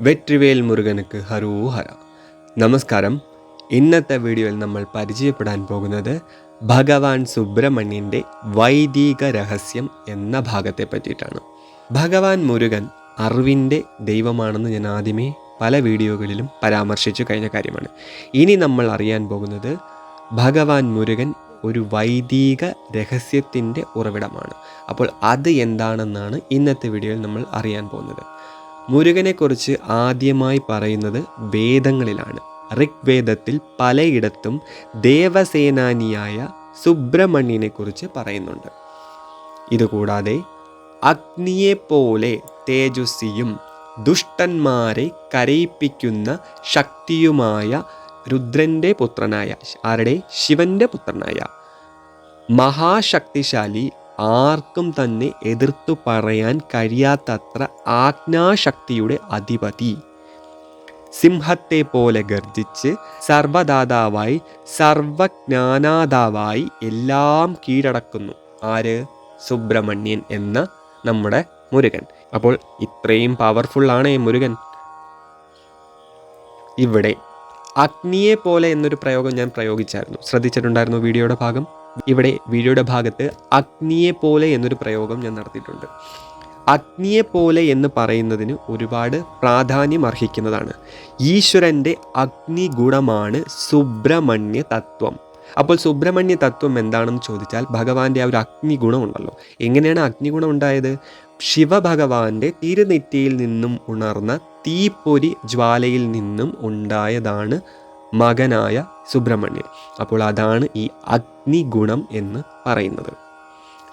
വെട്രിവേൽ മുരുകനുക്ക് ഹരൂഹര നമസ്കാരം. ഇന്നത്തെ വീഡിയോയിൽ നമ്മൾ പരിചയപ്പെടാൻ പോകുന്നത് ഭഗവാൻ സുബ്രഹ്മണ്യന്റെ വൈദിക രഹസ്യം എന്ന ഭാഗത്തെ പറ്റിയിട്ടാണ്. ഭഗവാൻ മുരുകൻ അറിവിന്റെ ദൈവമാണെന്ന് ഞാൻ ആദ്യമേ പല വീഡിയോകളിലും പരാമർശിച്ചു കഴിഞ്ഞ കാര്യമാണ്. ഇനി നമ്മൾ അറിയാൻ പോകുന്നത് ഭഗവാൻ മുരുകൻ ഒരു വൈദിക രഹസ്യത്തിന്റെ ഉറവിടമാണ്. അപ്പോൾ അത് എന്താണെന്നാണ് ഇന്നത്തെ വീഡിയോയിൽ നമ്മൾ അറിയാൻ പോകുന്നത്. മുരുകനെക്കുറിച്ച് ആദ്യമായി പറയുന്നത് വേദങ്ങളിലാണ്. ഋഗ്വേദത്തിൽ പലയിടത്തും ദേവസേനാനിയായ സുബ്രഹ്മണ്യനെക്കുറിച്ച് പറയുന്നുണ്ട്. ഇതുകൂടാതെ അഗ്നിയെപ്പോലെ തേജസ്വിയും ദുഷ്ടന്മാരെ കരയിപ്പിക്കുന്ന ശക്തിയുമായ രുദ്രന്റെ പുത്രനായ ആരുടെ? ശിവന്റെ പുത്രനായ മഹാശക്തിശാലി ആർക്കും തന്നെ എതിർത്തു പറയാൻ കഴിയാത്തത്ര ആജ്ഞാശക്തിയുടെ അധിപതി. സിംഹത്തെ പോലെ ഗർജിച്ച് സർവദാതാവായി സർവജ്ഞാനാതാവായി എല്ലാം കീഴടക്കുന്നു. ആര്? സുബ്രഹ്മണ്യൻ എന്ന നമ്മുടെ മുരുകൻ. അപ്പോൾ ഇത്രയും പവർഫുള്ളാണ് മുരുകൻ. ഇവിടെ അഗ്നിയെ പോലെ എന്നൊരു പ്രയോഗം ഞാൻ പ്രയോഗിച്ചായിരുന്നു. ശ്രദ്ധിച്ചിട്ടുണ്ടായിരുന്നു വീഡിയോയുടെ ഭാഗം? ഇവിടെ വീഡിയോയുടെ ഭാഗത്ത് അഗ്നിയെ പോലെ എന്നൊരു പ്രയോഗം ഞാൻ നടത്തിയിട്ടുണ്ട്. അഗ്നിയെ പോലെ എന്ന് പറയുന്നതിന് ഒരുപാട് പ്രാധാന്യം അർഹിക്കുന്നതാണ്. ഈശ്വരന്റെ അഗ്നിഗുണമാണ് സുബ്രഹ്മണ്യ തത്വം. അപ്പോൾ സുബ്രഹ്മണ്യ തത്വം എന്താണെന്ന് ചോദിച്ചാൽ ഭഗവാന്റെ ആ ഒരു അഗ്നിഗുണം ഉണ്ടല്ലോ. എങ്ങനെയാണ് അഗ്നിഗുണം ഉണ്ടായത്? ശിവഭഗവാന്റെ തിരുനെറ്റിയിൽ നിന്നും ഉണർന്ന തീപ്പൊരി ജ്വാലയിൽ നിന്നും ഉണ്ടായതാണ് മകനായ സുബ്രഹ്മണ്യൻ. അപ്പോൾ അതാണ് ഈ അഗ്നിഗുണം എന്ന് പറയുന്നത്.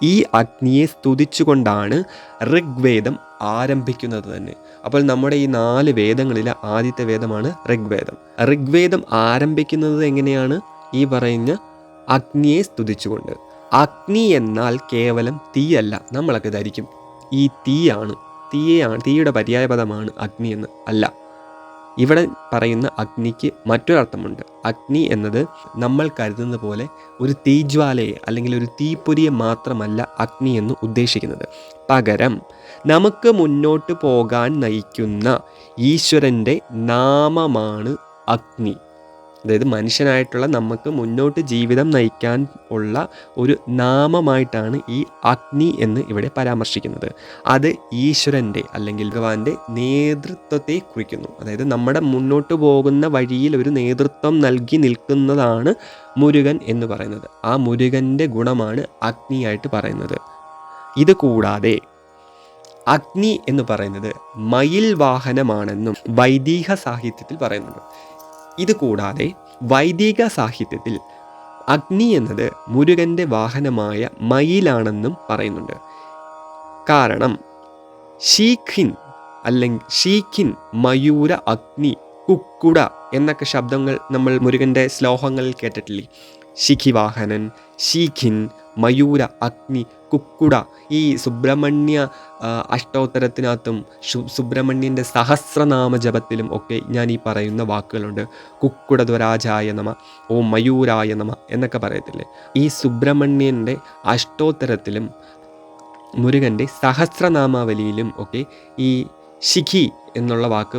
ഈ അഗ്നിയെ സ്തുതിച്ചുകൊണ്ടാണ് ഋഗ്വേദം ആരംഭിക്കുന്നത് തന്നെ. അപ്പോൾ നമ്മുടെ ഈ നാല് വേദങ്ങളിലെ ആദ്യത്തെ വേദമാണ് ഋഗ്വേദം. ഋഗ്വേദം ആരംഭിക്കുന്നത് എങ്ങനെയാണ്? ഈ പറയുന്ന അഗ്നിയെ സ്തുതിച്ചുകൊണ്ട്. അഗ്നി എന്നാൽ കേവലം തീയല്ല നമ്മളൊക്കെ ധരിക്കും. ഈ തീയാണ് തീയാണ് തീയുടെ പര്യായപദമാണ് അഗ്നി എന്ന് അല്ല. ഇവിടെ പറയുന്ന അഗ്നിക്ക് മറ്റൊരർത്ഥമുണ്ട്. അഗ്നി എന്നത് നമ്മൾ കരുതുന്ന പോലെ ഒരു തീജ്വാലയെ അല്ലെങ്കിൽ ഒരു തീപ്പൊരിയെ മാത്രമല്ല അഗ്നി എന്ന് ഉദ്ദേശിക്കുന്നത്. പകരം നമുക്ക് മുന്നോട്ട് പോകാൻ നയിക്കുന്ന ഈശ്വരന്റെ നാമമാണ് അഗ്നി. അതായത് മനുഷ്യനായിട്ടുള്ള നമുക്ക് മുന്നോട്ട് ജീവിതം നയിക്കാൻ ഉള്ള ഒരു നാമമായിട്ടാണ് ഈ അഗ്നി എന്ന് ഇവിടെ പരാമർശിക്കുന്നത്. അത് ഈശ്വരന്റെ അല്ലെങ്കിൽ ഭഗവാന്റെ നേതൃത്വത്തെ കുറിക്കുന്നു. അതായത് നമ്മുടെ മുന്നോട്ട് പോകുന്ന വഴിയിൽ ഒരു നേതൃത്വം നൽകി നിൽക്കുന്നതാണ് മുരുകൻ എന്ന് പറയുന്നത്. ആ മുരുകന്റെ ഗുണമാണ് അഗ്നിയായിട്ട് പറയുന്നത്. ഇത് കൂടാതെ അഗ്നി എന്ന് പറയുന്നത് മയിൽ വാഹനമാണെന്നും വൈദിക സാഹിത്യത്തിൽ പറയുന്നുണ്ട്. ഇത് കൂടാതെ വൈദിക സാഹിത്യത്തിൽ അഗ്നി എന്നത് മുരുകന്റെ വാഹനമായ മയിലാണെന്നും പറയുന്നുണ്ട്. കാരണം ഷീഖിൻ അല്ലെങ്കിൽ ഷീഖിൻ മയൂര അഗ്നി കുക്കുട എന്നൊക്കെ ശബ്ദങ്ങൾ നമ്മൾ മുരുകന്റെ ശ്ലോകങ്ങളിൽ കേട്ടിട്ടില്ലേ? ശിഖിവാഹനൻ ഷീഖിൻ മയൂര അഗ്നി കുക്കുട ഈ സുബ്രഹ്മണ്യ അഷ്ടോത്തരത്തിനകത്തും സുബ്രഹ്മണ്യന്റെ സഹസ്രനാമ ജപത്തിലും ഒക്കെ ഞാൻ ഈ പറയുന്ന വാക്കുകളുണ്ട്. കുക്കുടധ്വരാജായ നമ ഓ മയൂരായ നമ എന്നൊക്കെ പറയത്തില്ലേ? ഈ സുബ്രഹ്മണ്യന്റെ അഷ്ടോത്തരത്തിലും മുരുകന്റെ സഹസ്രനാമാവലിയിലും ഒക്കെ ഈ ശിഖി എന്നുള്ള വാക്ക്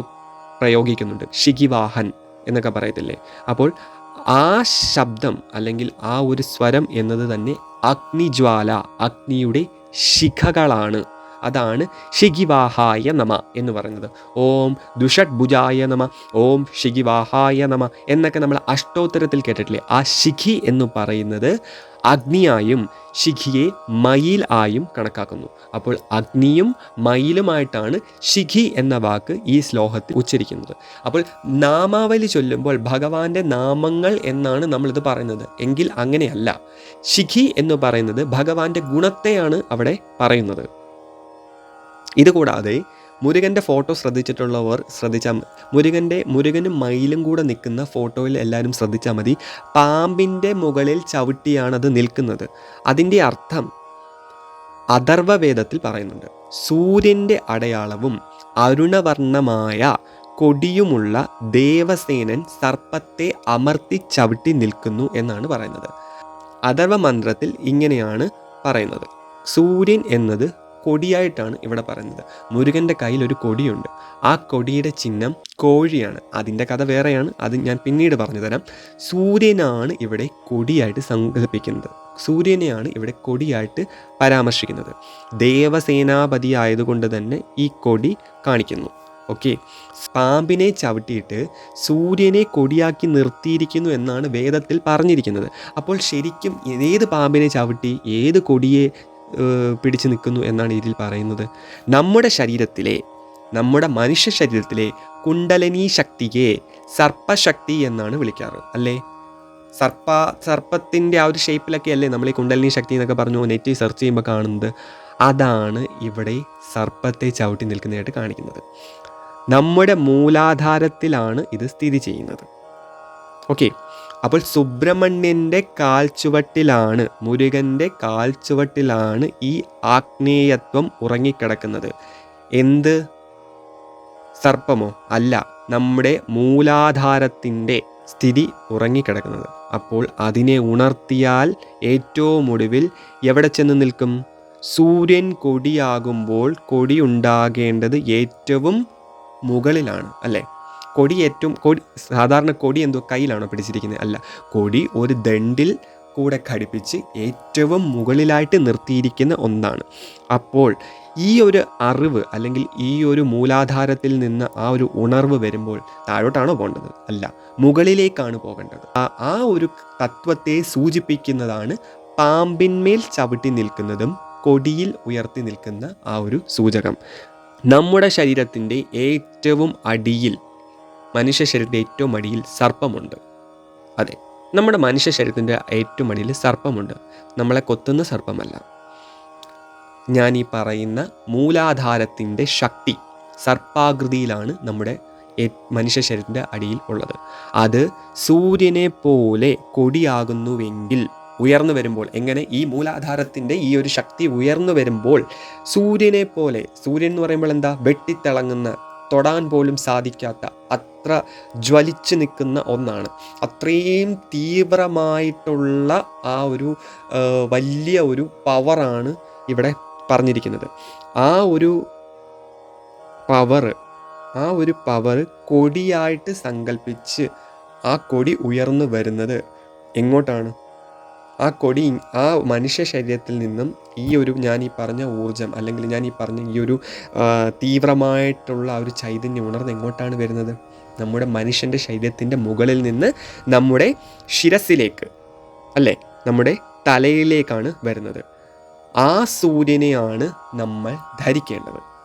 പ്രയോഗിക്കുന്നുണ്ട്. ശിഖിവാഹൻ എന്നൊക്കെ പറയത്തില്ലേ? അപ്പോൾ ആ ശബ്ദം അല്ലെങ്കിൽ ആ ഒരു സ്വരം എന്നത് തന്നെ അഗ്നിജ്വാല അഗ്നിയുടെ ശിഖകളാണ്. അതാണ് ഷിഗിവാഹായ നമ എന്ന് പറയുന്നത്. ഓം ദുഷഡ് ഭുജായ നമ ഓം ഷിഗിവാഹായ നമ എന്നൊക്കെ നമ്മൾ അഷ്ടോത്തരത്തിൽ കേട്ടിട്ടില്ലേ? ആ ശിഖി എന്ന് പറയുന്നത് അഗ്നിയായും ശിഖിയെ മയിൽ ആയും കണക്കാക്കുന്നു. അപ്പോൾ അഗ്നിയും മയിലുമായിട്ടാണ് ശിഖി എന്ന വാക്ക് ഈ ശ്ലോകത്തിൽ ഉച്ചരിക്കുന്നത്. അപ്പോൾ നാമാവലി ചൊല്ലുമ്പോൾ ഭഗവാന്റെ നാമങ്ങൾ എന്നാണ് നമ്മളിത് പറയുന്നത്. എങ്കിൽ അങ്ങനെയല്ല. ശിഖി എന്ന് പറയുന്നത് ഭഗവാന്റെ ഗുണത്തെയാണ് അവിടെ പറയുന്നത്. ഇതുകൂടാതെ മുരുകന്റെ ഫോട്ടോ ശ്രദ്ധിച്ചിട്ടുള്ളവർ ശ്രദ്ധിച്ചാൽ മുരുകന്റെ മുരുകനും മയിലും കൂടെ നിൽക്കുന്ന ഫോട്ടോയിൽ എല്ലാവരും ശ്രദ്ധിച്ചാൽ മതി. പാമ്പിന്റെ മുകളിൽ ചവിട്ടിയാണത് നിൽക്കുന്നത്. അതിന്റെ അർത്ഥം അഥർവവേദത്തിൽ പറയുന്നുണ്ട്. സൂര്യന്റെ അടയാളവും അരുണവർണമായ കൊടിയുമുള്ള ദേവസേനൻ സർപ്പത്തെ അമർത്തി ചവിട്ടി നിൽക്കുന്നു എന്നാണ് പറയുന്നത്. അഥർവ മന്ത്രത്തിൽ ഇങ്ങനെയാണ് പറയുന്നത്. സൂര്യൻ എന്നത് കൊടിയായിട്ടാണ് ഇവിടെ പറയുന്നത്. മുരുകന്റെ കയ്യിൽ ഒരു കൊടിയുണ്ട്. ആ കൊടിയുടെ ചിഹ്നം കോഴിയാണ്. അതിന്റെ കഥ വേറെയാണ്. അത് ഞാൻ പിന്നീട് പറഞ്ഞു തരാം. സൂര്യനാണ് ഇവിടെ കൊടിയായിട്ട് സങ്കല്പിക്കുന്നത്. സൂര്യനെയാണ് ഇവിടെ കൊടിയായിട്ട് പരാമർശിക്കുന്നത്. ദേവസേനാപതി ആയതുകൊണ്ട് തന്നെ ഈ കൊടി കാണിക്കുന്നു. ഓക്കെ. പാമ്പിനെ ചവിട്ടിയിട്ട് സൂര്യനെ കൊടിയാക്കി നിർത്തിയിരിക്കുന്നു എന്നാണ് വേദത്തിൽ പറഞ്ഞിരിക്കുന്നത്. അപ്പോൾ ശരിക്കും ഏത് പാമ്പിനെ ചവിട്ടി ഏത് കൊടിയെ പിടിച്ചു നിൽക്കുന്നു എന്നാണ് ഇതിൽ പറയുന്നത്. നമ്മുടെ ശരീരത്തിലെ നമ്മുടെ മനുഷ്യ ശരീരത്തിലെ കുണ്ടലനി ശക്തിയെ സർപ്പശക്തി എന്നാണ് വിളിക്കാറ് അല്ലേ? സർപ്പ സർപ്പത്തിന്റെ ആ ഒരു ഷേപ്പിലൊക്കെ അല്ലേ നമ്മൾ ഈ കുണ്ടലിനി ശക്തി എന്നൊക്കെ പറഞ്ഞു നെറ്റ് സെർച്ച് ചെയ്യുമ്പോൾ കാണുന്നത്? അതാണ് ഇവിടെ സർപ്പത്തെ ചവിട്ടി നിൽക്കുന്നതായിട്ട് കാണിക്കുന്നത്. നമ്മുടെ മൂലാധാരത്തിലാണ് ഇത് സ്ഥിതി ചെയ്യുന്നത്. ഓക്കെ. അപ്പോൾ സുബ്രഹ്മണ്യന്റെ കാൽച്ചുവട്ടിലാണ് മുരുകന്റെ കാൽച്ചുവട്ടിലാണ് ഈ ആഗ്നേയത്വം ഉറങ്ങിക്കിടക്കുന്നത്. എന്ത്? സർപ്പമോ? അല്ല നമ്മുടെ മൂലാധാരത്തിന്റെ സ്ഥിതി ഉറങ്ങിക്കിടക്കുന്നത്. അപ്പോൾ അതിനെ ഉണർത്തിയാൽ ഏറ്റവും ഒടുവിൽ എവിടെ ചെന്ന് നിൽക്കും? സൂര്യൻ കൊടിയാകുമ്പോൾ കൊടിയുണ്ടാകേണ്ടത് ഏറ്റവും മുകളിലാണ് അല്ലേ? കൊടി ഏറ്റവും കൊടി സാധാരണ കൊടി എന്തോ കയ്യിലാണോ പിടിച്ചിരിക്കുന്നത്? അല്ല കൊടി ഒരു ദണ്ടിൽ കൂടെ ഘടിപ്പിച്ച് ഏറ്റവും മുകളിലായിട്ട് നിർത്തിയിരിക്കുന്ന ഒന്നാണ്. അപ്പോൾ ഈ ഒരു അറിവ് അല്ലെങ്കിൽ ഈ ഒരു മൂലാധാരത്തിൽ നിന്ന് ആ ഒരു ഉണർവ് വരുമ്പോൾ താഴോട്ടാണോ പോകേണ്ടത്? അല്ല മുകളിലേക്കാണ് പോകേണ്ടത്. ആ ഒരു തത്വത്തെ സൂചിപ്പിക്കുന്നതാണ് പാമ്പിന്മേൽ ചവിട്ടി നിൽക്കുന്നതും കൊടിയിൽ ഉയർത്തി നിൽക്കുന്ന ആ ഒരു സൂചകം. നമ്മുടെ ശരീരത്തിന്റെ ഏറ്റവും അടിയിൽ മനുഷ്യ ശരീരത്തിന്റെ ഏറ്റവും അടിയിൽ സർപ്പമുണ്ട്. അതെ നമ്മുടെ മനുഷ്യ ശരീരത്തിന്റെ ഏറ്റവും അടിയിൽ സർപ്പമുണ്ട്. നമ്മളെ കൊത്തുന്ന സർപ്പമല്ല. ഞാൻ ഈ പറയുന്ന മൂലാധാരത്തിന്റെ ശക്തി സർപ്പാകൃതിയിലാണ് നമ്മുടെ മനുഷ്യ ശരീരത്തിന്റെ അടിയിൽ ഉള്ളത്. അത് സൂര്യനെ പോലെ കൊടിയാകുന്നുവെങ്കിൽ ഉയർന്നു വരുമ്പോൾ എങ്ങനെ? ഈ മൂലാധാരത്തിന്റെ ഈ ഒരു ശക്തി ഉയർന്നു വരുമ്പോൾ സൂര്യനെ പോലെ സൂര്യൻ എന്ന് പറയുമ്പോൾ എന്താ? വെട്ടിത്തിളങ്ങുന്ന തൊടാൻ പോലും സാധിക്കാത്ത അത്ര ജ്വലിച്ചു നിൽക്കുന്ന ഒന്നാണ്. അത്രയും തീവ്രമായിട്ടുള്ള ആ ഒരു വലിയ ഒരു പവറാണ് ഇവിടെ പറഞ്ഞിരിക്കുന്നത്. ആ ഒരു പവർ ആ ഒരു പവർ കൊടിയായിട്ട് സങ്കല്പിച്ച് ആ കൊടി ഉയർന്നു വരുന്നത് എങ്ങോട്ടാണ്? ആ കൊടി ആ മനുഷ്യ ശരീരത്തിൽ നിന്നും ഈ ഒരു ഞാൻ ഈ പറഞ്ഞ ഊർജം അല്ലെങ്കിൽ ഞാൻ ഈ പറഞ്ഞ ഈ ഒരു തീവ്രമായിട്ടുള്ള ഒരു ചൈതന്യം ഉണർന്ന് എങ്ങോട്ടാണ് വരുന്നത്? നമ്മുടെ മനുഷ്യന്റെ ശരീരത്തിന്റെ മുകളിൽ നിന്ന് നമ്മുടെ ശിരസിലേക്ക് അല്ലേ? നമ്മുടെ തലയിലേക്കാണ് വരുന്നത്. ആ സൂര്യനെയാണ് നമ്മൾ ധരിക്കേണ്ടത്.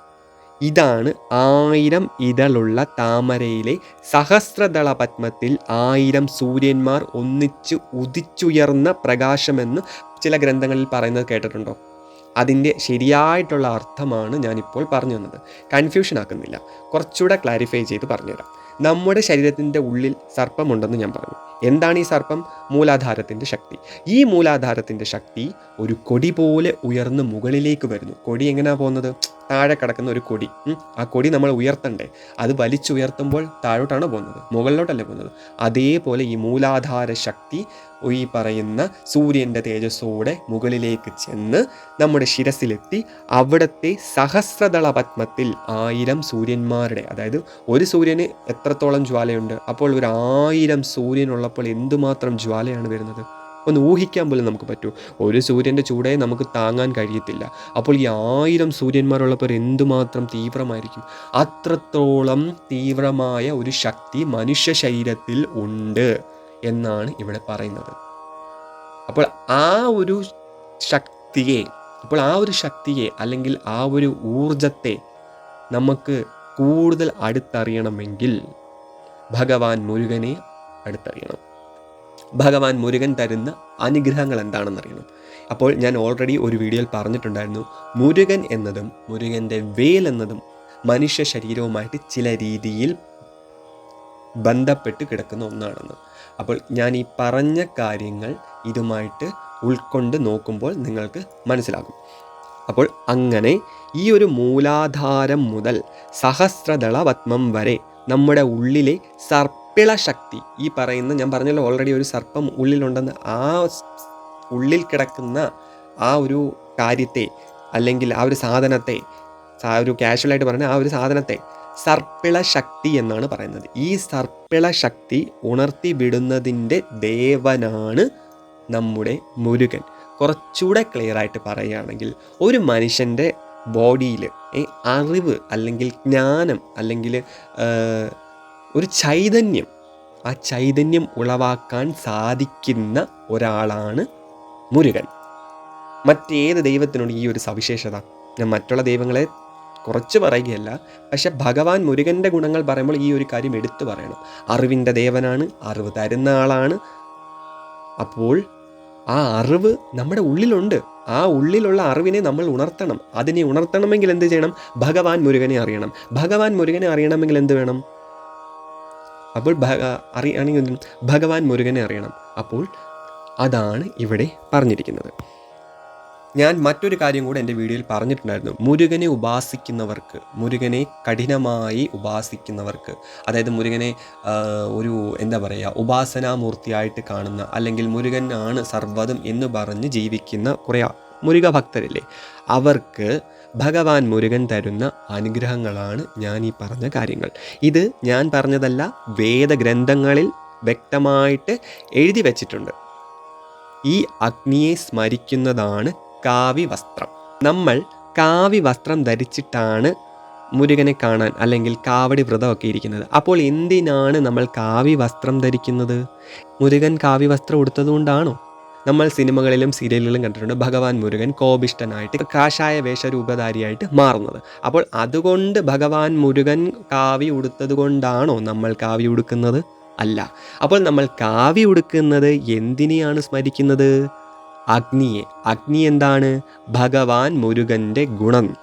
ഇതാണ് ആയിരം ഇതളുള്ള താമരയിലെ സഹസ്രദള പത്മത്തിൽ ആയിരം സൂര്യന്മാർ ഒന്നിച്ച് ഉദിച്ചുയർന്ന പ്രകാശമെന്ന് ചില ഗ്രന്ഥങ്ങളിൽ പറയുന്നത് കേട്ടിട്ടുണ്ടോ? അതിന്റെ ശരിയായിട്ടുള്ള അർത്ഥമാണ് ഞാനിപ്പോൾ പറഞ്ഞു തന്നത്. കൺഫ്യൂഷൻ ആക്കുന്നില്ല. കുറച്ചുകൂടെ ക്ലാരിഫൈ ചെയ്ത് പറഞ്ഞുതരാം. നമ്മുടെ ശരീരത്തിന്റെ ഉള്ളിൽ സർപ്പമുണ്ടെന്ന് ഞാൻ പറഞ്ഞു. എന്താണ് ഈ സർപ്പം? മൂലാധാരത്തിന്റെ ശക്തി. ഈ മൂലാധാരത്തിന്റെ ശക്തി ഒരു കൊടി പോലെ ഉയർന്ന് മുകളിലേക്ക് വരുന്നു. കൊടി എങ്ങനെയാണ് പോകുന്നത്? താഴെ കിടക്കുന്ന ഒരു കൊടി. ആ കൊടി നമ്മൾ ഉയർത്തണ്ടേ? അത് വലിച്ചുയർത്തുമ്പോൾ താഴോട്ടാണ് പോകുന്നത്? മുകളിലോട്ടല്ലേ പോകുന്നത്? അതേപോലെ ഈ മൂലാധാര ശക്തി ഈ പറയുന്ന സൂര്യന്റെ തേജസ്സോടെ മുകളിലേക്ക് ചെന്ന് നമ്മുടെ ശിരസിലെത്തി. അവിടുത്തെ സഹസ്രദള പത്മത്തിൽ ആയിരം സൂര്യന്മാരുടെ അതായത് ഒരു സൂര്യന് എത്രത്തോളം ജ്വാലയുണ്ട്? അപ്പോൾ ഒരു ആയിരം സൂര്യനുള്ളപ്പോൾ എന്തുമാത്രം ജ്വാലയാണ് വരുന്നത്? ഒന്ന് ഊഹിക്കാൻ പോലും നമുക്ക് പറ്റൂ. ഒരു സൂര്യന്റെ ചൂടായി നമുക്ക് താങ്ങാൻ കഴിയത്തില്ല. അപ്പോൾ ഈ ആയിരം സൂര്യന്മാരുള്ളപ്പോൾ എന്തുമാത്രം തീവ്രമായിരിക്കും? അത്രത്തോളം തീവ്രമായ ഒരു ശക്തി മനുഷ്യ ശരീരത്തിൽ ഉണ്ട് എന്നാണ് ഇവിടെ പറയുന്നത്. അപ്പോൾ ആ ഒരു ശക്തിയെ അപ്പോൾ ആ ഒരു ശക്തിയെ അല്ലെങ്കിൽ ആ ഒരു ഊർജത്തെ നമുക്ക് കൂടുതൽ അടുത്തറിയണമെങ്കിൽ ഭഗവാൻ മുരുകനെ അടുത്തറിയണം. ഭഗവാൻ മുരുകൻ തരുന്ന അനുഗ്രഹങ്ങൾ എന്താണെന്നറിയണം. അപ്പോൾ ഞാൻ ഓൾറെഡി ഒരു വീഡിയോയിൽ പറഞ്ഞിട്ടുണ്ടായിരുന്നു മുരുകൻ എന്നതും മുരുകന്റെ വേൽ എന്നതും മനുഷ്യ ശരീരവുമായിട്ട് ചില രീതിയിൽ ബന്ധപ്പെട്ട് കിടക്കുന്ന ഒന്നാണെന്ന്. അപ്പോൾ ഞാൻ ഈ പറഞ്ഞ കാര്യങ്ങൾ ഇതുമായിട്ട് ഉൾക്കൊണ്ട് നോക്കുമ്പോൾ നിങ്ങൾക്ക് മനസ്സിലാകും. അപ്പോൾ അങ്ങനെ ഈ ഒരു മൂലാധാരം മുതൽ സഹസ്രദള പത്മം വരെ നമ്മുടെ ഉള്ളിലെ സർപ്പിള ശക്തി ഈ പറയുന്ന ഞാൻ പറഞ്ഞല്ലോ ഓൾറെഡി ഒരു സർപ്പം ഉള്ളിലുണ്ടെന്ന്. ആ ഉള്ളിൽ കിടക്കുന്ന ആ ഒരു കാര്യത്തെ അല്ലെങ്കിൽ ആ ഒരു സാധനത്തെ ഒരു കാഷ്വലായിട്ട് പറഞ്ഞ ആ ഒരു സാധനത്തെ സർപ്പിള ശക്തി എന്നാണ് പറയുന്നത്. ഈ സർപ്പിള ശക്തി ഉണർത്തി വിടുന്നതിന്റെ ദേവനാണ് നമ്മുടെ മുരുകൻ. കുറച്ചുകൂടെ ക്ലിയർ ആയിട്ട് പറയുകയാണെങ്കിൽ ഒരു മനുഷ്യന്റെ ബോഡിയിൽ അറിവ് അല്ലെങ്കിൽ ജ്ഞാനം അല്ലെങ്കിൽ ഒരു ചൈതന്യം. ആ ചൈതന്യം ഉളവാക്കാൻ സാധിക്കുന്ന ഒരാളാണ് മുരുകൻ. മറ്റേത് ദൈവത്തിനുണ്ട് ഈ ഒരു സവിശേഷത? ഞാൻ മറ്റുള്ള ദൈവങ്ങളെ കുറച്ച് പറയുകയല്ല പക്ഷെ ഭഗവാൻ മുരുകന്റെ ഗുണങ്ങൾ പറയുമ്പോൾ ഈ ഒരു കാര്യം എടുത്തു പറയണം. അറിവിന്റെ ദേവനാണ് അറിവ് തരുന്ന ആളാണ്. അപ്പോൾ ആ അറിവ് നമ്മുടെ ഉള്ളിലുണ്ട്. ആ ഉള്ളിലുള്ള അറിവിനെ നമ്മൾ ഉണർത്തണം. അതിനെ ഉണർത്തണമെങ്കിൽ എന്ത് ചെയ്യണം? ഭഗവാൻ മുരുകനെ അറിയണം. ഭഗവാൻ മുരുകനെ അറിയണമെങ്കിൽ എന്ത് വേണം? അപ്പോൾ അറിയണമെങ്കിൽ ഭഗവാൻ മുരുകനെ അറിയണം. അപ്പോൾ അതാണ് ഇവിടെ പറഞ്ഞിരിക്കുന്നത്. ഞാൻ മറ്റൊരു കാര്യം കൂടെ എന്റെ വീഡിയോയിൽ പറഞ്ഞിട്ടുണ്ടായിരുന്നു. മുരുകനെ ഉപാസിക്കുന്നവർക്ക് മുരുകനെ കഠിനമായി ഉപാസിക്കുന്നവർക്ക് അതായത് മുരുകനെ ഒരു എന്താ പറയുക ഉപാസനാമൂർത്തിയായിട്ട് കാണുന്ന അല്ലെങ്കിൽ മുരുകൻ ആണ് സർവതും എന്ന് പറഞ്ഞ് ജീവിക്കുന്ന കുറേ മുരുക ഭക്തരില്ലേ അവർക്ക് ഭഗവാൻ മുരുകൻ തരുന്ന അനുഗ്രഹങ്ങളാണ് ഞാൻ ഈ പറഞ്ഞ കാര്യങ്ങൾ. ഇത് ഞാൻ പറഞ്ഞതല്ല വേദഗ്രന്ഥങ്ങളിൽ വ്യക്തമായിട്ട് എഴുതി വച്ചിട്ടുണ്ട്. ഈ അഗ്നിയെ സ്മരിക്കുന്നതാണ് കാവി വസ്ത്രം നമ്മൾ കാവി വസ്ത്രം ധരിച്ചിട്ടാണ് മുരുകനെ കാണാൻ അല്ലെങ്കിൽ കാവടി വ്രതമൊക്കെ ഇരിക്കുന്നത്. അപ്പോൾ എന്തിനാണ് നമ്മൾ കാവി വസ്ത്രം ധരിക്കുന്നത്? മുരുകൻ കാവി വസ്ത്രം ഉടുത്തതുകൊണ്ടാണോ? നമ്മൾ സിനിമകളിലും സീരിയലുകളിലും കണ്ടിട്ടുണ്ട് ഭഗവാൻ മുരുകൻ കോപിഷ്ടനായിട്ട് കാഷായ വേഷരൂപധാരിയായിട്ട് മാറുന്നത്. അപ്പോൾ അതുകൊണ്ട് ഭഗവാൻ മുരുകൻ കാവി ഉടുത്തത് കൊണ്ടാണോ നമ്മൾ കാവി ഉടുക്കുന്നത്? അല്ല. അപ്പോൾ നമ്മൾ കാവി ഉടുക്കുന്നത് എന്തിനെയാണ് സ്മരിക്കുന്നത്? അഗ്നിയെ. അഗ്നി എന്താണ്? ഭഗവാൻ മുരുകന്റെ ഗുണം.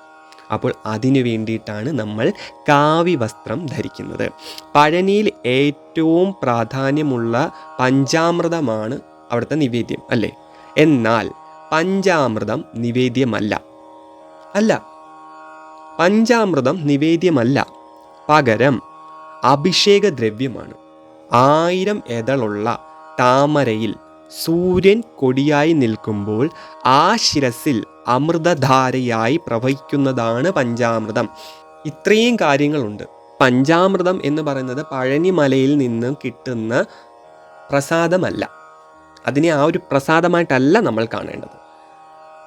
അപ്പോൾ അതിനു വേണ്ടിയിട്ടാണ് നമ്മൾ കാവി വസ്ത്രം ധരിക്കുന്നത്. പഴനിയിൽ ഏറ്റവും പ്രാധാന്യമുള്ള പഞ്ചാമൃതമാണ് അവിടുത്തെ നിവേദ്യം അല്ലേ? എന്നാൽ പഞ്ചാമൃതം നിവേദ്യമല്ല. അല്ല പഞ്ചാമൃതം നിവേദ്യമല്ല. പകരം അഭിഷേക ദ്രവ്യമാണ് ആയിരം എതളുള്ള താമരയിൽ സൂര്യൻ കൊടിയായി നിൽക്കുമ്പോൾ ആ ശിരസിൽ അമൃതധാരയായി പ്രവഹിക്കുന്നതാണ് പഞ്ചാമൃതം. ഇത്രയും കാര്യങ്ങളുണ്ട്. പഞ്ചാമൃതം എന്ന് പറയുന്നത് പഴനിമലയിൽ നിന്നും കിട്ടുന്ന പ്രസാദമല്ല. അതിനെ ആ ഒരു പ്രസാദമായിട്ടല്ല നമ്മൾ കാണേണ്ടത്.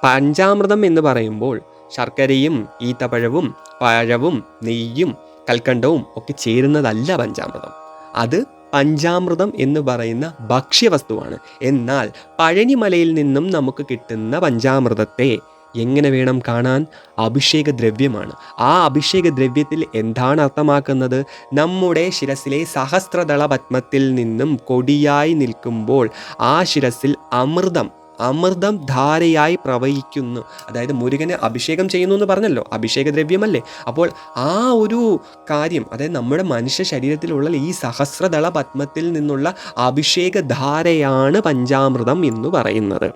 പഞ്ചാമൃതം എന്ന് പറയുമ്പോൾ ശർക്കരയും ഈത്തപ്പഴവും പഴവും നെയ്യും കൽക്കണ്ടവും ഒക്കെ ചേരുന്നതല്ല പഞ്ചാമൃതം. അത് പഞ്ചാമൃതം എന്ന് പറയുന്ന ഭക്ഷ്യവസ്തുവാണ്. എന്നാൽ പഴനിമലയിൽ നിന്നും നമുക്ക് കിട്ടുന്ന പഞ്ചാമൃതത്തെ എങ്ങനെ വേണം കാണാൻ? അഭിഷേക ദ്രവ്യമാണ് ആ അഭിഷേക ദ്രവ്യത്തിൽ എന്താണ് അർത്ഥമാക്കുന്നത്? നമ്മുടെ ശിരസിലെ സഹസ്രദള പത്മത്തിൽ നിന്നും കൊടിയായി നിൽക്കുമ്പോൾ ആ ശിരസിൽ അമൃതം അമൃതം ധാരയായി പ്രവഹിക്കുന്നു. അതായത് മുരുകനെ അഭിഷേകം ചെയ്യുന്നു എന്ന് പറഞ്ഞല്ലോ അഭിഷേക ദ്രവ്യമല്ലേ അപ്പോൾ ആ ഒരു കാര്യം അതായത് നമ്മുടെ മനുഷ്യ ശരീരത്തിലുള്ള ഈ സഹസ്രദള പത്മത്തിൽ നിന്നുള്ള അഭിഷേക ധാരയാണ് പഞ്ചാമൃതം എന്ന് പറയുന്നത്.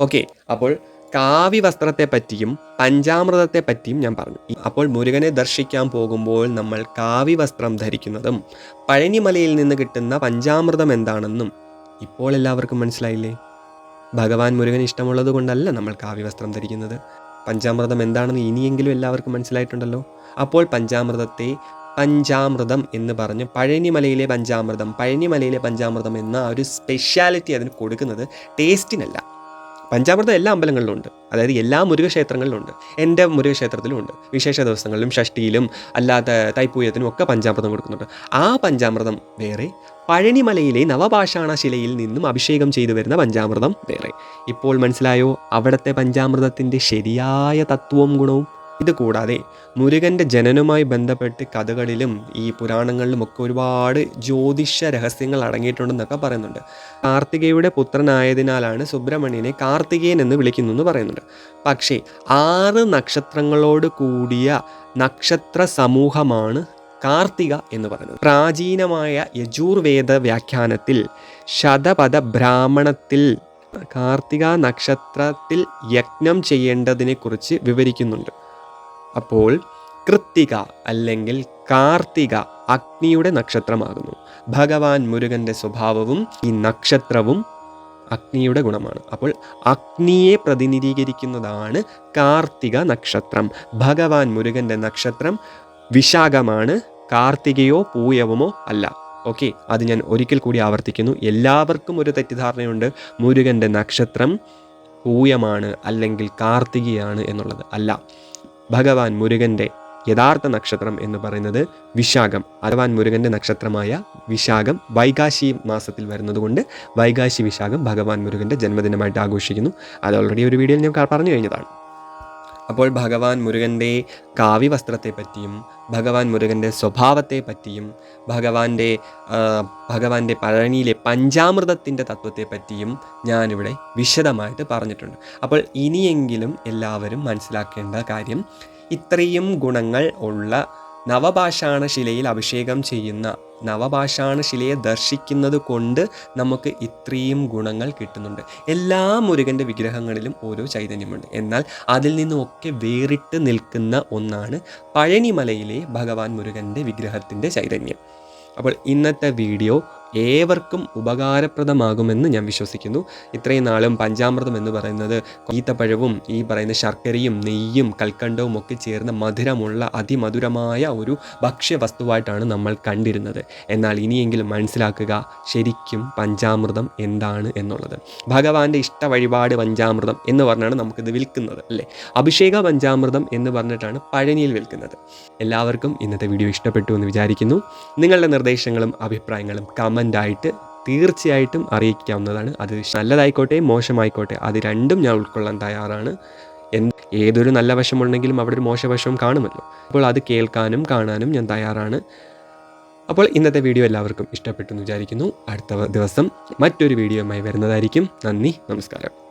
ഓക്കെ അപ്പോൾ കാവി വസ്ത്രത്തെ പറ്റിയും പഞ്ചാമൃതത്തെ പറ്റിയും ഞാൻ പറഞ്ഞു. അപ്പോൾ മുരുകനെ ദർശിക്കാൻ പോകുമ്പോൾ നമ്മൾ കാവി വസ്ത്രം ധരിക്കുന്നതും പഴനിമലയിൽ നിന്ന് കിട്ടുന്ന പഞ്ചാമൃതം എന്താണെന്നും ഇപ്പോൾ എല്ലാവർക്കും മനസ്സിലായില്ലേ? ഭഗവാൻ മുരുകൻ ഇഷ്ടമുള്ളത് കൊണ്ടല്ല നമ്മൾ കാവ്യ വസ്ത്രം ധരിക്കുന്നത്. പഞ്ചാമൃതം എന്താണെന്ന് ഇനിയെങ്കിലും എല്ലാവർക്കും മനസ്സിലായിട്ടുണ്ടല്ലോ. അപ്പോൾ പഞ്ചാമൃതത്തെ പഞ്ചാമൃതം എന്ന് പറഞ്ഞ് പഴനിമലയിലെ പഞ്ചാമൃതം പഴനിമലയിലെ പഞ്ചാമൃതം എന്ന ഒരു സ്പെഷ്യാലിറ്റി അതിന് കൊടുക്കുന്നത് ടേസ്റ്റിനല്ല പഞ്ചാമൃതം എല്ലാ അമ്പലങ്ങളിലും ഉണ്ട്. അതായത് എല്ലാ മുരുകക്ഷേത്രങ്ങളിലും ഉണ്ട്. എന്റെ മുരുകക്ഷേത്രത്തിലും ഉണ്ട്. വിശേഷ ദിവസങ്ങളിലും ഷഷ്ടിയിലും അല്ലാത്ത തൈപ്പൂയത്തിനും ഒക്കെ പഞ്ചാമൃതം കൊടുക്കുന്നുണ്ട്. ആ പഞ്ചാമൃതം വേറെ പഴനിമലയിലെ നവപാഷാണ ശിലയിൽ നിന്നും അഭിഷേകം ചെയ്തു വരുന്ന പഞ്ചാമൃതം വേറെ. ഇപ്പോൾ മനസ്സിലായോ? അവിടുത്തെ പഞ്ചാമൃതത്തിന്റെ ശരിയായ തത്വവും ഗുണവും ഇത് കൂടാതെ മുരുകന്റെ ജനനവുമായി ബന്ധപ്പെട്ട് കഥകളിലും ഈ പുരാണങ്ങളിലും ഒക്കെ ഒരുപാട് ജ്യോതിഷ രഹസ്യങ്ങൾ അടങ്ങിയിട്ടുണ്ടെന്നൊക്കെ പറയുന്നുണ്ട്. കാർത്തികയുടെ പുത്രനായതിനാലാണ് സുബ്രഹ്മണ്യനെ കാർത്തികേയൻ എന്ന് വിളിക്കുന്നു എന്ന് പറയുന്നുണ്ട്. പക്ഷേ ആറ് നക്ഷത്രങ്ങളോട് കൂടിയ നക്ഷത്ര സമൂഹമാണ് കാർത്തിക എന്ന് പറയുന്നത്. പ്രാചീനമായ യജൂർവേദ വ്യാഖ്യാനത്തിൽ ശതപഥ ബ്രാഹ്മണത്തിൽ കാർത്തിക നക്ഷത്രത്തിൽ യജ്ഞം ചെയ്യേണ്ടതിനെക്കുറിച്ച് വിവരിക്കുന്നുണ്ട്. അപ്പോൾ കൃത്തിക അല്ലെങ്കിൽ കാർത്തിക അഗ്നിയുടെ നക്ഷത്രമാകുന്നു. ഭഗവാൻ മുരുകന്റെ സ്വഭാവവും ഈ നക്ഷത്രവും അഗ്നിയുടെ ഗുണമാണ്. അപ്പോൾ അഗ്നിയെ പ്രതിനിധീകരിക്കുന്നതാണ് കാർത്തിക നക്ഷത്രം. ഭഗവാൻ മുരുകന്റെ നക്ഷത്രം വിശാഖമാണ്. കാർത്തികയോ പൂയവമോ അല്ല. ഓക്കെ അത് ഞാൻ ഒരിക്കൽ കൂടി ആവർത്തിക്കുന്നു. എല്ലാവർക്കും ഒരു തെറ്റിദ്ധാരണയുണ്ട്. മുരുകന്റെ നക്ഷത്രം പൂയമാണ് അല്ലെങ്കിൽ കാർത്തികയാണ് എന്നുള്ളത് അല്ല. ഭഗവാൻ മുരുകന്റെ യഥാർത്ഥ നക്ഷത്രം എന്ന് പറയുന്നത് വിശാഖം. ഭഗവാൻ മുരുകന്റെ നക്ഷത്രമായ വിശാഖം വൈകാശി മാസത്തിൽ വരുന്നതുകൊണ്ട് വൈകാശി വിശാഖം ഭഗവാൻ മുരുകന്റെ ജന്മദിനമായിട്ട് ആഘോഷിക്കുന്നു. അത് ഓൾറെഡി ഒരു വീഡിയോയിൽ ഞാൻ പറഞ്ഞു കഴിഞ്ഞതാണ്. അപ്പോൾ ഭഗവാൻ മുരുകന്റെ കാവ്യ പറ്റിയും ഭഗവാൻ മുരുകന്റെ സ്വഭാവത്തെ പറ്റിയും ഭഗവാന്റെ ഭഗവാന്റെ പഴനിയിലെ പഞ്ചാമൃതത്തിന്റെ തത്വത്തെ പറ്റിയും ഞാനിവിടെ വിശദമായിട്ട് പറഞ്ഞിട്ടുണ്ട്. അപ്പോൾ ഇനിയെങ്കിലും എല്ലാവരും മനസ്സിലാക്കേണ്ട കാര്യം ഇത്രയും ഗുണങ്ങൾ ഉള്ള നവപാഷാണ ശിലയിൽ അഭിഷേകം ചെയ്യുന്ന നവപാഷാണ ശിലയെ ദർശിക്കുന്നത് കൊണ്ട് നമുക്ക് ഇത്രയും ഗുണങ്ങൾ കിട്ടുന്നുണ്ട്. എല്ലാ മുരുകന്റെ വിഗ്രഹങ്ങളിലും ഓരോ ചൈതന്യമുണ്ട്. എന്നാൽ അതിൽ നിന്നുമൊക്കെ വേറിട്ട് നിൽക്കുന്ന ഒന്നാണ് പഴനിമലയിലെ ഭഗവാൻ മുരുകന്റെ വിഗ്രഹത്തിന്റെ ചൈതന്യം. അപ്പോൾ ഇന്നത്തെ വീഡിയോ ഏവർക്കും ഉപകാരപ്രദമാകുമെന്ന് ഞാൻ വിശ്വസിക്കുന്നു. ഇത്രയും നാളും പഞ്ചാമൃതം എന്ന് പറയുന്നത് ഈത്തപ്പഴവും ഈ പറയുന്ന ശർക്കരയും നെയ്യും കൽക്കണ്ടവും ഒക്കെ ചേർന്ന മധുരമുള്ള അതിമധുരമായ ഒരു ഭക്ഷ്യവസ്തുവായിട്ടാണ് നമ്മൾ കണ്ടിരുന്നത്. എന്നാൽ ഇനിയെങ്കിലും മനസ്സിലാക്കുക ശരിക്കും പഞ്ചാമൃതം എന്താണ് എന്നുള്ളത്. ഭഗവാന്റെ ഇഷ്ട വഴിപാട് പഞ്ചാമൃതം എന്ന് പറഞ്ഞാണ് നമുക്കിത് വിൽക്കുന്നത് അല്ലേ? അഭിഷേക പഞ്ചാമൃതം എന്ന് പറഞ്ഞിട്ടാണ് പഴനിയിൽ വിൽക്കുന്നത്. എല്ലാവർക്കും ഇന്നത്തെ വീഡിയോ ഇഷ്ടപ്പെട്ടു എന്ന് വിചാരിക്കുന്നു. നിങ്ങളുടെ നിർദ്ദേശങ്ങളും അഭിപ്രായങ്ങളും കമന്റായിട്ട് തീർച്ചയായിട്ടും അറിയിക്കാവുന്നതാണ്. അത് നല്ലതായിക്കോട്ടെ മോശമായിക്കോട്ടെ അത് രണ്ടും ഞാൻ ഉൾക്കൊള്ളാൻ തയ്യാറാണ്. എന്ത് ഏതൊരു നല്ല വശമുണ്ടെങ്കിലും അവിടെ ഒരു മോശവശവും കാണുമല്ലോ. അപ്പോൾ അത് കേൾക്കാനും കാണാനും ഞാൻ തയ്യാറാണ്. അപ്പോൾ ഇന്നത്തെ വീഡിയോ എല്ലാവർക്കും ഇഷ്ടപ്പെട്ടു എന്ന് വിചാരിക്കുന്നു. അടുത്ത ദിവസം മറ്റൊരു വീഡിയോയുമായി വരുന്നതായിരിക്കും. നന്ദി നമസ്കാരം.